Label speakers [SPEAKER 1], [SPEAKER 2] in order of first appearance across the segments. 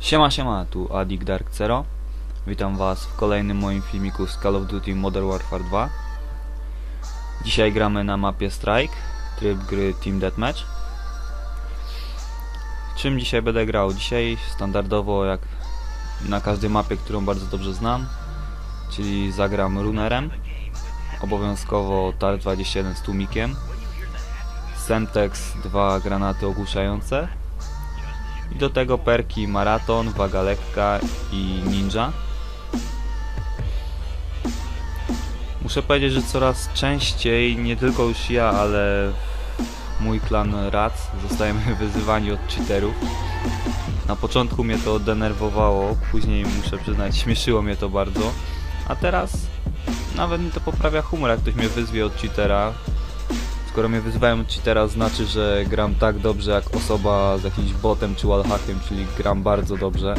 [SPEAKER 1] Siema siema, tu Adik Dark Zero. Witam was w kolejnym moim filmiku z Call of Duty Modern Warfare 2. Dzisiaj gramy na mapie Strike, tryb gry Team Deathmatch. Czym dzisiaj będę grał? Dzisiaj standardowo jak na każdej mapie, którą bardzo dobrze znam, czyli zagram Runerem, obowiązkowo TAR-21 z tłumikiem, Semtex, dwa granaty ogłuszające, i do tego perki maraton, waga lekka i ninja. Muszę powiedzieć, że coraz częściej, nie tylko już ja, ale mój klan Rac zostajemy wyzywani od cheaterów. Na początku mnie to denerwowało, później muszę przyznać, śmieszyło mnie to bardzo. A teraz nawet mi to poprawia humor, jak ktoś mnie wyzwie od cheatera, Skoro mnie wyzywają od cheatera, znaczy, że gram tak dobrze jak osoba z jakimś botem czy wallhackiem, czyli gram bardzo dobrze.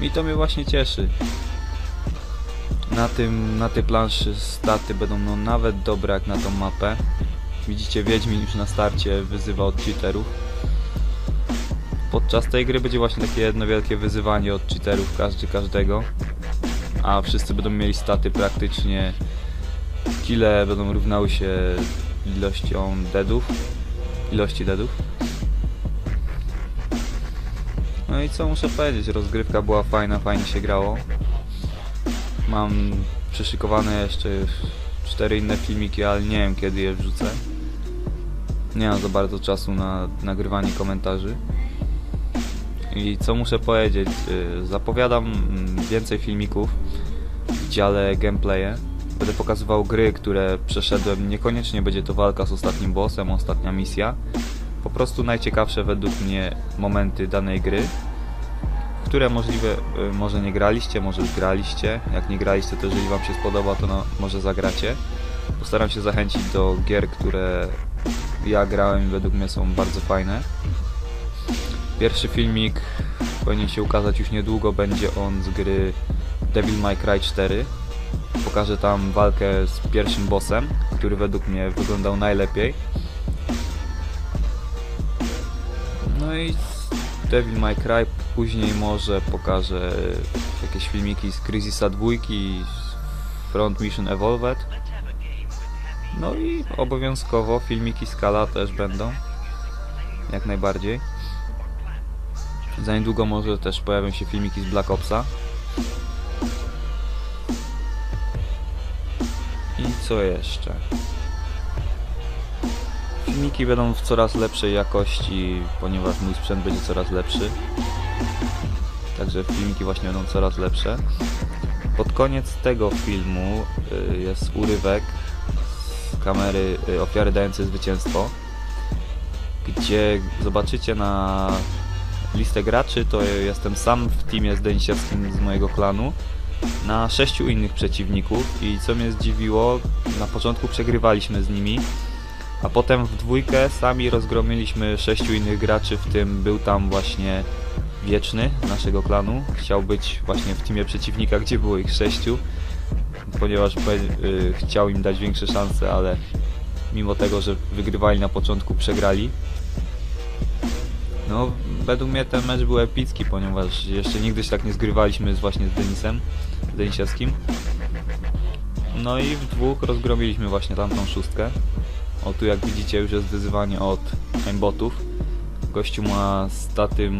[SPEAKER 1] I to mnie właśnie cieszy. Na tym, na tej planszy staty będą no nawet dobre jak na tą mapę. Widzicie, Wiedźmin już na starcie wyzywa od cheaterów. Podczas tej gry będzie właśnie takie jedno wielkie wyzywanie od cheaterów, każdy każdego. A wszyscy będą mieli staty praktycznie kile będą równały się ilością deadów. Ilości deadów. No i co muszę powiedzieć, rozgrywka była fajna, fajnie się grało. Mam przyszykowane jeszcze cztery inne filmiki, ale nie wiem kiedy je wrzucę. Nie mam za bardzo czasu na nagrywanie komentarzy. I co muszę powiedzieć, y, zapowiadam mm, więcej filmików w dziale gameplaye. Będę pokazywał gry, które przeszedłem. Niekoniecznie będzie to walka z ostatnim bossem, ostatnia misja. Po prostu najciekawsze według mnie momenty danej gry, które możliwe, y, może nie graliście, może graliście. Jak nie graliście, to jeżeli Wam się spodoba, to no, może zagracie. Postaram się zachęcić do gier, które ja grałem i według mnie są bardzo fajne. Pierwszy filmik powinien się ukazać już niedługo, będzie on z gry Devil May Cry 4 pokażę tam walkę z pierwszym bossem, który według mnie wyglądał najlepiej. No i Devil May Cry później może pokażę jakieś filmiki z Crisisa 2, z Front Mission Evolved. No i obowiązkowo filmiki z Kala też będą. Jak najbardziej. Za niedługo może też pojawią się filmiki z Black Opsa. Co jeszcze? Filmiki będą w coraz lepszej jakości, ponieważ mój sprzęt będzie coraz lepszy. Także filmiki właśnie będą coraz lepsze. Pod koniec tego filmu y, jest urywek z kamery y, ofiary dającej zwycięstwo, gdzie zobaczycie na listę graczy, to jestem sam w teamie z Denisiewskim z mojego klanu na sześciu innych przeciwników i co mnie zdziwiło, na początku przegrywaliśmy z nimi, a potem w dwójkę sami rozgromiliśmy sześciu innych graczy, w tym był tam właśnie Wieczny naszego klanu. Chciał być właśnie w teamie przeciwnika, gdzie było ich sześciu, ponieważ y, chciał im dać większe szanse, ale mimo tego, że wygrywali na początku, przegrali. No, według mnie ten mecz był epicki, ponieważ jeszcze nigdy się tak nie zgrywaliśmy z właśnie z Denisem, z Denisiewskim. No i w dwóch rozgromiliśmy właśnie tamtą szóstkę. O, tu jak widzicie już jest wyzywanie od aimbotów. Gościu ma staty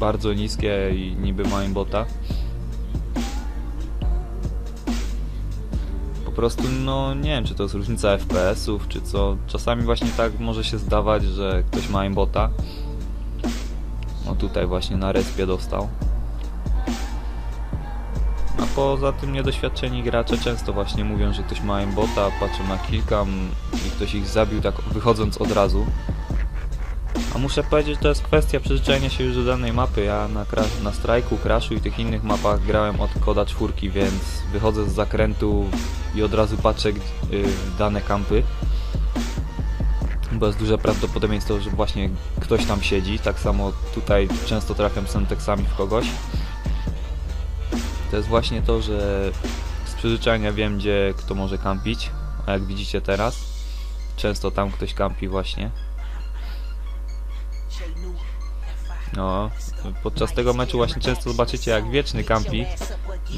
[SPEAKER 1] bardzo niskie i niby ma aimbota. Po prostu, no nie wiem, czy to jest różnica FPS-ów, czy co. Czasami właśnie tak może się zdawać, że ktoś ma aimbota. Tutaj właśnie na respie dostał. A poza tym niedoświadczeni gracze często właśnie mówią, że ktoś ma aimbota, patrzą na kilka i ktoś ich zabił tak wychodząc od razu. A muszę powiedzieć, że to jest kwestia przyzwyczajenia się już do danej mapy. Ja na, na strajku, crashu i tych innych mapach grałem od koda czwórki, więc wychodzę z zakrętu i od razu patrzę y, w dane kampy bo jest duże prawdopodobieństwo, że właśnie ktoś tam siedzi. Tak samo tutaj często trafiam semteksami w kogoś. To jest właśnie to, że z przyzwyczajenia wiem, gdzie kto może kampić, a jak widzicie teraz, często tam ktoś kampi właśnie. No, podczas tego meczu właśnie często zobaczycie jak wieczny kampi,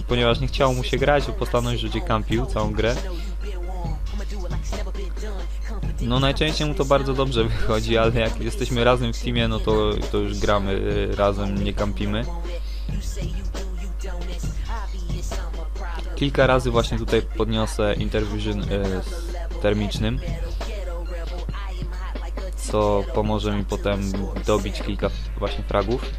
[SPEAKER 1] ponieważ nie chciało mu się grać, postanowił, że będzie kampił całą grę. No najczęściej mu to bardzo dobrze wychodzi, ale jak jesteśmy razem w teamie, no to, to już gramy y, razem, nie kampimy. Kilka razy właśnie tutaj podniosę Intervision y, termicznym, co pomoże mi potem dobić kilka właśnie fragów.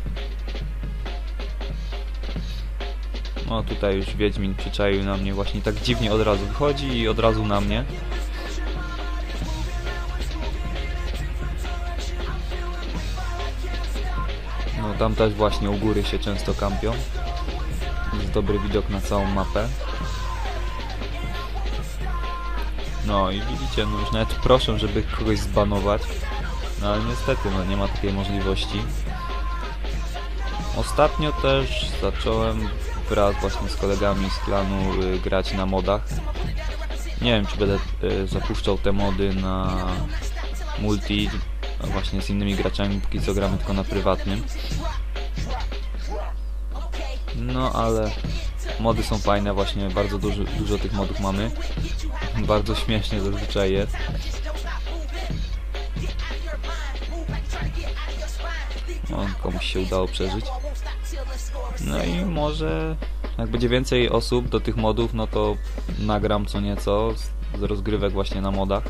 [SPEAKER 1] No tutaj już Wiedźmin przyczaił na mnie właśnie tak dziwnie od razu wychodzi i od razu na mnie. Tam też właśnie u góry się często kampią. Jest dobry widok na całą mapę. No i widzicie, no już nawet proszę, żeby kogoś zbanować. No ale niestety, no nie ma takiej możliwości. Ostatnio też zacząłem wraz właśnie z kolegami z klanu y, grać na modach. Nie wiem, czy będę y, zapuszczał te mody na multi, właśnie z innymi graczami, póki co gramy tylko na prywatnym. No ale mody są fajne, właśnie bardzo dużo, dużo tych modów mamy. Bardzo śmiesznie zazwyczaj jest. No, komuś się udało przeżyć. No i może jak będzie więcej osób do tych modów, no to nagram co nieco z rozgrywek właśnie na modach.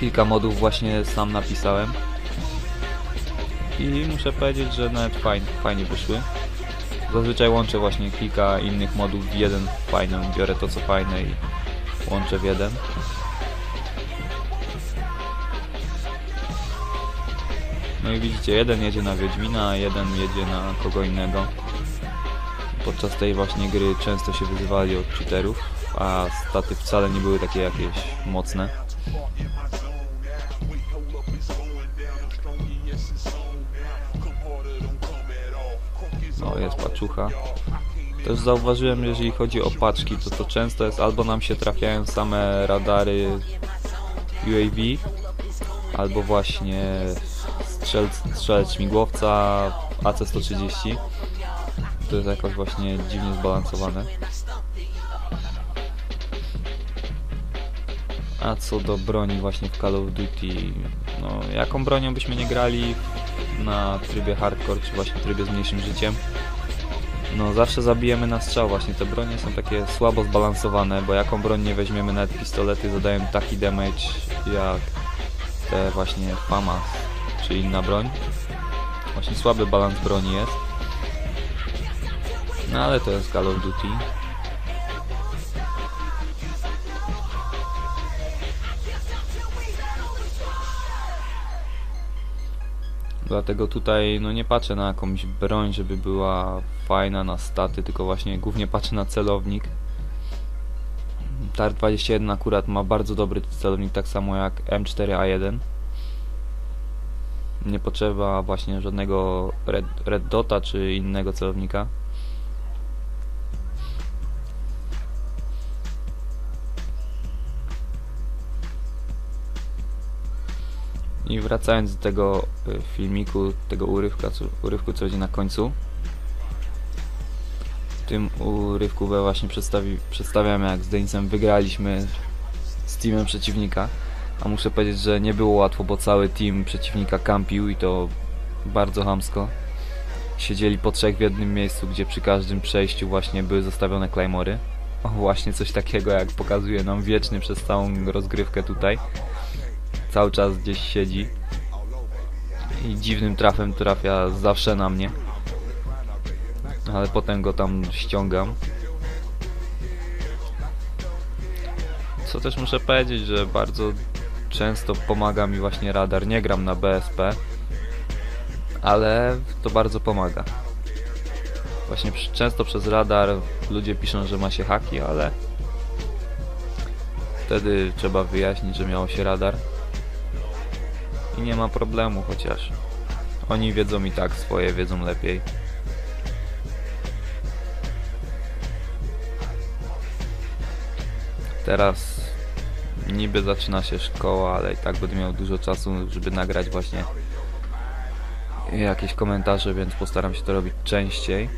[SPEAKER 1] Kilka modów właśnie sam napisałem. I muszę powiedzieć, że nawet fajnie, fajnie wyszły. Zazwyczaj łączę właśnie kilka innych modów w jeden fajny, biorę to co fajne i łączę w jeden. No i widzicie, jeden jedzie na Wiedźmina, jeden jedzie na kogo innego. Podczas tej właśnie gry często się wyzywali od cheaterów, a staty wcale nie były takie jakieś mocne. Jest paczucha. Też zauważyłem, jeżeli chodzi o paczki, to to często jest albo nam się trafiają same radary UAV, albo właśnie strzelec, strzelec śmigłowca AC-130. To jest jakoś właśnie dziwnie zbalansowane. A co do broni właśnie w Call of Duty, no jaką bronią byśmy nie grali na trybie hardcore, czy właśnie trybie z mniejszym życiem, no zawsze zabijemy na strzał, właśnie te bronie są takie słabo zbalansowane, bo jaką broń nie weźmiemy, nawet pistolety zadają taki damage jak te właśnie FAMAS czy inna broń. Właśnie słaby balans broni jest. No ale to jest Call of Duty. Dlatego tutaj no nie patrzę na jakąś broń, żeby była fajna na staty, tylko właśnie głównie patrzę na celownik. TAR 21 akurat ma bardzo dobry celownik, tak samo jak M4A1. Nie potrzeba właśnie żadnego red, red Dota czy innego celownika. I wracając do tego y, filmiku, tego urywka, urywku, co będzie na końcu. W tym urywku właśnie przedstawi, przedstawiam, jak z Denisem wygraliśmy z teamem przeciwnika. A muszę powiedzieć, że nie było łatwo, bo cały team przeciwnika kampił i to bardzo hamsko. Siedzieli po trzech w jednym miejscu, gdzie przy każdym przejściu właśnie były zostawione claymory. O, właśnie coś takiego, jak pokazuje nam wieczny przez całą rozgrywkę tutaj cały czas gdzieś siedzi. I dziwnym trafem trafia zawsze na mnie. Ale potem go tam ściągam. Co też muszę powiedzieć, że bardzo często pomaga mi właśnie radar, nie gram na BSP ale to bardzo pomaga. Właśnie często przez radar ludzie piszą, że ma się haki, ale wtedy trzeba wyjaśnić, że miało się radar i nie ma problemu, chociaż oni wiedzą i tak swoje, wiedzą lepiej. Teraz niby zaczyna się szkoła, ale i tak będę miał dużo czasu, żeby nagrać właśnie jakieś komentarze, więc postaram się to robić częściej.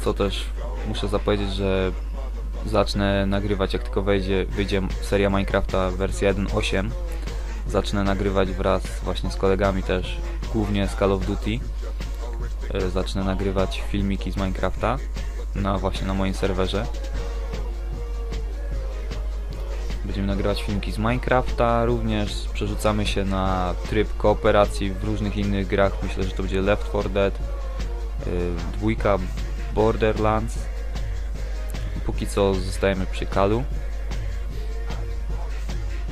[SPEAKER 1] Co też muszę zapowiedzieć, że zacznę nagrywać jak tylko wejdzie, wyjdzie seria Minecrafta wersja 1.8 zacznę nagrywać wraz właśnie z kolegami też głównie z Call of Duty. E, zacznę nagrywać filmiki z Minecrafta na właśnie na moim serwerze. Będziemy nagrywać filmiki z Minecrafta również przerzucamy się na tryb kooperacji w różnych innych grach. Myślę, że to będzie Left 4 Dead e, dwójka Borderlands póki co zostajemy przy Kalu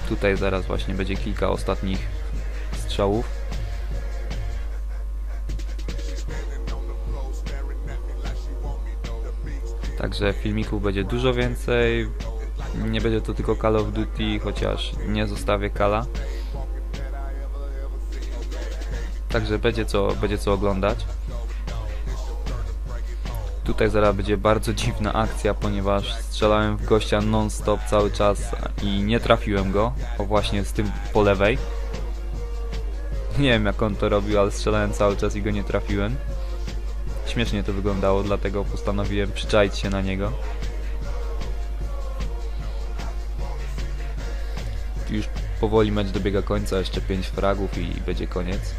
[SPEAKER 1] Tutaj zaraz właśnie będzie kilka ostatnich strzałów. Także filmików będzie dużo więcej. Nie będzie to tylko Call of Duty, chociaż nie zostawię Kala. Także będzie co, będzie co oglądać. Tutaj zaraz będzie bardzo dziwna akcja, ponieważ strzelałem w gościa non-stop cały czas i nie trafiłem go. O właśnie z tym po lewej. Nie wiem jak on to robił, ale strzelałem cały czas i go nie trafiłem. Śmiesznie to wyglądało, dlatego postanowiłem przyczaić się na niego. Już powoli mecz dobiega końca, jeszcze 5 fragów i będzie koniec.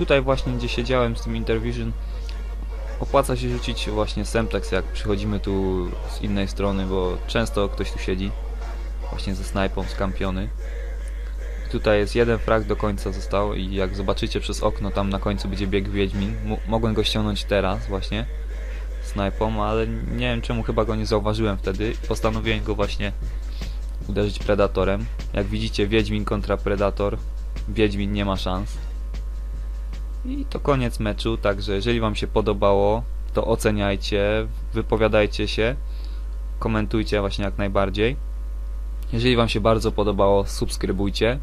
[SPEAKER 1] Tutaj właśnie gdzie siedziałem z tym Intervision opłaca się rzucić właśnie Semplex jak przychodzimy tu z innej strony, bo często ktoś tu siedzi właśnie ze snajpą skampiony. Tutaj jest jeden frag do końca został i jak zobaczycie przez okno tam na końcu będzie biegł Wiedźmin. M mogłem go ściągnąć teraz właśnie snajpą, ale nie wiem czemu chyba go nie zauważyłem wtedy. Postanowiłem go właśnie uderzyć Predatorem. Jak widzicie Wiedźmin kontra Predator. Wiedźmin nie ma szans. I to koniec meczu, także jeżeli Wam się podobało, to oceniajcie, wypowiadajcie się, komentujcie właśnie jak najbardziej. Jeżeli Wam się bardzo podobało, subskrybujcie.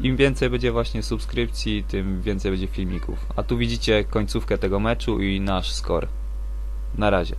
[SPEAKER 1] Im więcej będzie właśnie subskrypcji, tym więcej będzie filmików. A tu widzicie końcówkę tego meczu i nasz score. Na razie.